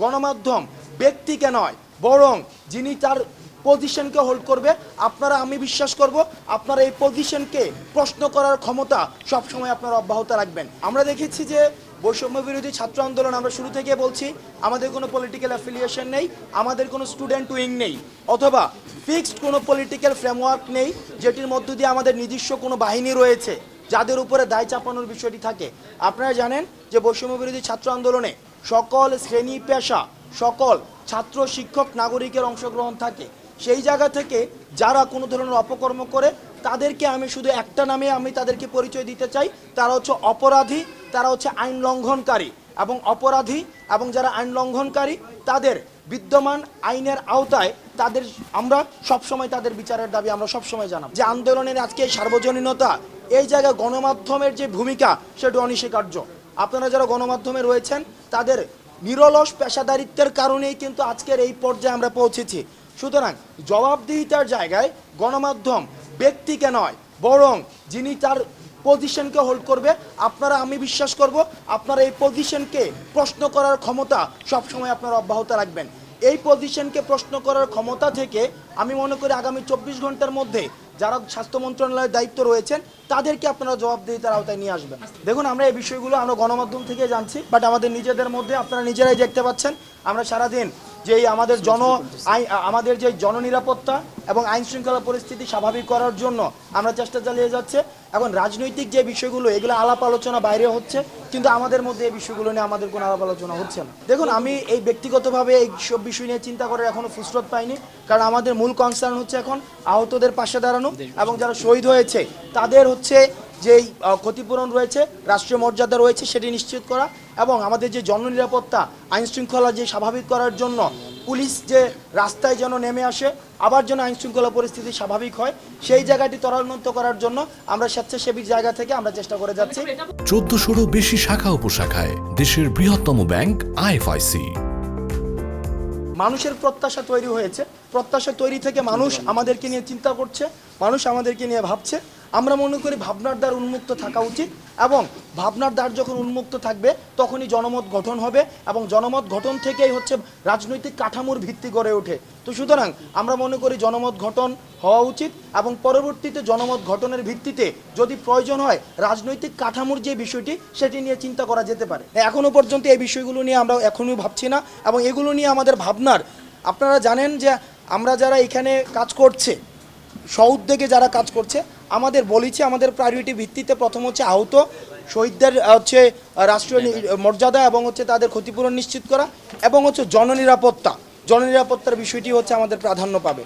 গণমাধ্যম, ব্যক্তিকে নয়, বরং যিনি তার পজিশনকে হোল্ড করবে, আপনারা, আমি বিশ্বাস করব, আপনারা এই পজিশনকে প্রশ্ন করার ক্ষমতা সবসময় আপনারা অব্যাহত রাখবেন। আমরা দেখেছি যে বৈষম্য বিরোধী ছাত্র আন্দোলন আমরা শুরু থেকে বলছি, আমাদের কোনো পলিটিক্যাল অ্যাফিলিয়েশন নেই, আমাদের কোনো স্টুডেন্ট উইং নেই, অথবা ফিক্সড কোনো পলিটিক্যাল ফ্রেমওয়ার্ক নেই, যেটির মধ্য দিয়ে আমাদের নিজস্ব কোনো বাহিনী রয়েছে, যাদের উপরে দায় চাপানোর বিষয়টি থাকে। আপনারা জানেন যে বৈষম্য বিরোধী ছাত্র আন্দোলনে সকল শ্রেণি পেশা, সকল ছাত্র, শিক্ষক, নাগরিকের অংশগ্রহণ থাকে। সেই জায়গা থেকে যারা কোনো ধরনের অপকর্ম করে, তাদেরকে আমি শুধু একটা নামে আমি তাদেরকে পরিচয় দিতে চাই। তারা হচ্ছে অপরাধী, তারা হচ্ছে আইন লঙ্ঘনকারী এবং অপরাধী এবং যারা আইন লঙ্ঘনকারী, তাদের বিদ্যমান আইনের আওতায় তাদের আমরা সবসময় তাদের বিচারের দাবি আমরা সবসময় জানাব। যে আন্দোলনের আজকে সার্বজনীনতা, এই জায়গায় গণমাধ্যমের যে ভূমিকা, সেটা অনস্বীকার্য। আপনারা যারা গণমাধ্যমে রয়েছেন, তাদের নিরলস পেশাদারিত্বের কারণেই কিন্তু আজকের এই পর্যায়ে আমরা পৌঁছেছি। সুতরাং জবাবদিহিতার জায়গায় গণমাধ্যম ব্যক্তিকে নয়, বরং যিনি তার পজিশনকে হোল্ড করবে, আপনারা, আমি বিশ্বাস করব, আপনারা এই পজিশনকে প্রশ্ন করার ক্ষমতা সবসময় আপনারা অব্যাহত রাখবেন। এই পজিশনকে প্রশ্ন করার ক্ষমতা থেকে আমি মনে করি আগামী চব্বিশ ঘণ্টার মধ্যে যারা স্বাস্থ্য মন্ত্রণালয়ের দায়িত্ব রয়েছেন, তাদেরকে আপনারা জবাবদিহিতার আওতায় নিয়ে আসবেন। দেখুন, আমরা এই বিষয়গুলো আমরা গণমাধ্যম থেকে জানছি বাট আমাদের নিজেদের মধ্যে আপনারা নিজেরাই দেখতে পাচ্ছেন। আমরা সারাদিন যে আমাদের জন আমাদের যে জননিরাপত্তা এবং আইন শৃঙ্খলা পরিস্থিতি স্বাভাবিক করার জন্য আমরা চেষ্টা চালিয়ে যাচ্ছে। এখন রাজনৈতিক যে বিষয়গুলো এগুলো আলাপ আলোচনা বাইরে হচ্ছে কিন্তু আমাদের মধ্যে এই বিষয়গুলো নিয়ে আমাদের কোনো আলাপ আলোচনা হচ্ছে না। দেখুন আমি এই ব্যক্তিগতভাবে এই সব বিষয় নিয়ে চিন্তা করার এখনও ফুসরত পাইনি কারণ আমাদের মূল কনসার্ন হচ্ছে এখন আহতদের পাশে দাঁড়ানো এবং যারা শহীদ হয়েছে তাদের হচ্ছে যেই ক্ষতিপূরণ রয়েছে রাষ্ট্রীয় মর্যাদা রয়েছে সেটি নিশ্চিত করা এবং আমাদের যে জননিরাপত্তা আইন শৃঙ্খলা যে স্বাভাবিক করার জন্য পুলিশ যে রাস্তায় যেন নেমে আসে আবার যেন আইন শৃঙ্খলা পরিস্থিতি স্বাভাবিক হয় সেই জায়গাটি ত্বরান্বিত করার জন্য আমরা স্বেচ্ছাসেবী জায়গা থেকে আমরা চেষ্টা করে যাচ্ছি। চোদ্দশোরও বেশি শাখা উপশাখায় দেশের বৃহত্তম ব্যাংক আইএফআইসি। মানুষের প্রত্যাশা তৈরি হয়েছে। প্রত্যাশা তৈরি থেকে মানুষ আমাদেরকে নিয়ে চিন্তা করছে মানুষ আমাদেরকে নিয়ে ভাবছে। আমরা মনে করি ভাবনার দ্বার উন্মুক্ত থাকা উচিত এবং ভাবনার দ্বার যখন উন্মুক্ত থাকবে, তখনই জনমত গঠন হবে এবং জনমত গঠন থেকেই হচ্ছে রাজনৈতিক কাঠামোর ভিত্তি গড়ে ওঠে। তো সুতরাং আমরা মনে করি জনমত গঠন হওয়া উচিত এবং পরবর্তীতে জনমত গঠনের ভিত্তিতে যদি প্রয়োজন হয়, রাজনৈতিক কাঠামোর যে বিষয়টি, সেটি নিয়ে চিন্তা করা যেতে পারে। এখনও পর্যন্ত এই বিষয়গুলো নিয়ে আমরা এখনই ভাবছি না এবং এগুলো নিয়ে আমাদের ভাবনার, আপনারা জানেন যে আমরা যারা এখানে কাজ করছে সউদ্যোগে যারা কাজ করছে আমাদের বলেছি আমাদের প্রায়োরিটি ভিত্তিতে প্রথম হচ্ছে আহত শহীদদের হচ্ছে রাষ্ট্রীয় মর্যাদা এবং হচ্ছে তাদের ক্ষতিপূরণ নিশ্চিত করা এবং হচ্ছে জননিরাপত্তা। জননিরাপত্তার বিষয়টি হচ্ছে আমাদের প্রাধান্য পাবে।